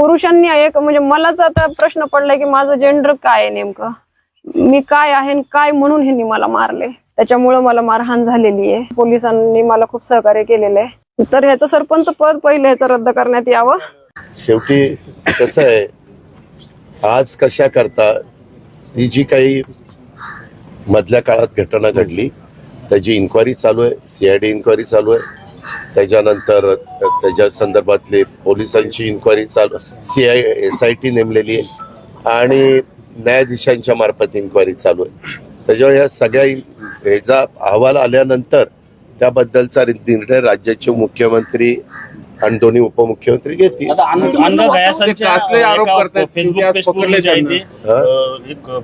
पुरुषांनी एक म्हणजे मलाच आता प्रश्न पडलाय की माझं जेंडर काय आहे नेमकं? मी काय आहे काय म्हणून ह्यांनी मला मारले? त्याच्यामुळं मला मारहाण झालेली आहे. पोलिसांनी मला खूप सहकार्य केलेलं आहे. तर ह्याचं सरपंच पद पहिले ह्याचं रद्द करण्यात यावं? शेवटी कसं आहे आज कशा करता ती जी काही मधल्या काळात घटना घडली त्याची इन्क्वायरी चालू आहे सीआयडी इन्क्वायरी चालू आहे. त्याच्यानंतर त्याच्या संदर्भातली पोलिसांची इन्क्वायरी चालू C I S I T नेमलेली आहे. आणि न्यायाधीशांच्या मार्फत इन्क्वायरी चालू आहे. त्याच्यावर ह्या सगळ्या ह्याचा अहवाल आल्यानंतर त्याबद्दलचा निर्णय राज्याचे मुख्यमंत्री आणि दोन्ही उपमुख्यमंत्री घेतील.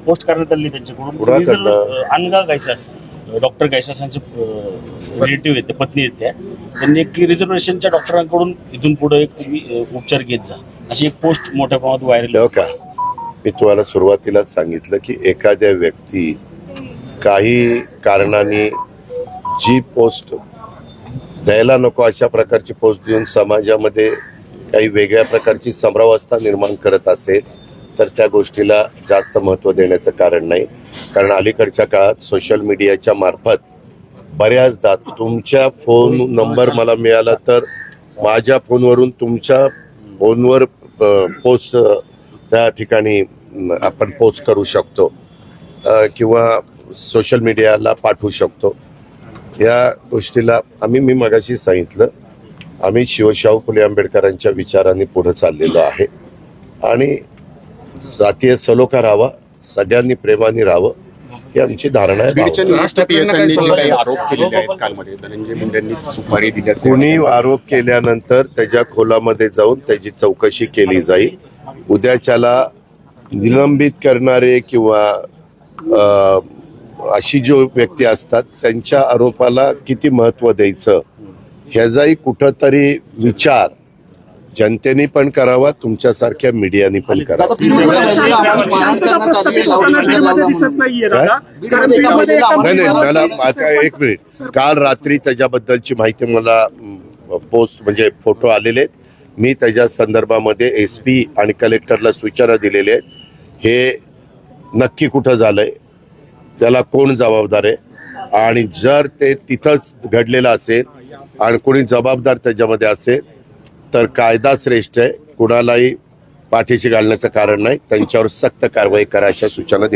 पोस्ट करण्यात आली त्यांच्याकडून. डॉक्टर गैसासांचे रिलेटिव्ह आहेत पत्नी आहेत त्या. त्यांनी एक रिझर्वेशनच्या डॉक्टरांकडून इथून पुढे एक तुम्ही उपचार घेत जा. अशी एक पोस्ट मोठ्या प्रमाणात व्हायरल हो का? मी तुम्हाला सुरुवातीलाच सांगितलं की एखाद्या व्यक्ती काही कारणाने जी पोस्ट द्यायला नको अशा प्रकारची पोस्ट देऊन समाजामध्ये काही वेगळ्या प्रकारची समरावस्था निर्माण करत असेल तर त्या गोष्टीला जास्त महत्त्व देण्याचं कारण नाही. कारण अलीकडच्या काळात सोशल मीडियाच्या मार्फत बऱ्याचदा तुमच्या फोन नंबर मला मिळाला तर माझ्या फोनवरून तुमच्या फोनवर पोस्ट त्या ठिकाणी आपण पोस्ट करू शकतो. किंवा सोशल मीडियाला पाठवू शकतो. या गोष्टीला आम्ही मी मगाशी सांगितलं आम्ही शिवशाहू फुले आंबेडकरांच्या विचारांनी पुढे चाललेलो आहे. आणि जातीय सलोखा राहावा सगळ्यांनी प्रेमाने राहावं ही आमची धारणा आहे. आरोप केलेले आहेत कालमध्ये धनंजय मुंडेंनी सुपारी दिल्याचे कुणी आरोप केल्यानंतर त्याच्या खोलामध्ये जाऊन त्याची चौकशी केली जाईल. उद्याच्याला निलंबित करणारे किंवा अशी जो व्यक्ती असतात त्यांच्या आरोपाला किती महत्त्व द्यायचं? ह्याचाही कुठंतरी विचार जनतेने पण करावा तुमच्यासारख्या मीडियाने पण करावा. नाही नाही मला आता एक मिनिट. काल रात्री त्याच्याबद्दलची माहिती मला पोस्ट म्हणजे फोटो आलेले आहेत. मी त्याच्या संदर्भामध्ये एस पी आणि कलेक्टरला सूचना दिलेल्या आहेत. हे नक्की कुठं झालंय? त्याला कोण जबाबदार आहे? आणि जर ते तिथंच घडलेलं असेल आणि कोणी जबाबदार त्याच्यामध्ये असेल तर कायदा श्रेष्ठ आहे. कुणालाही पाठीशी घालण्याचं कारण नाही. त्यांच्यावर सक्त कारवाई करा अशा सूचना दिल्या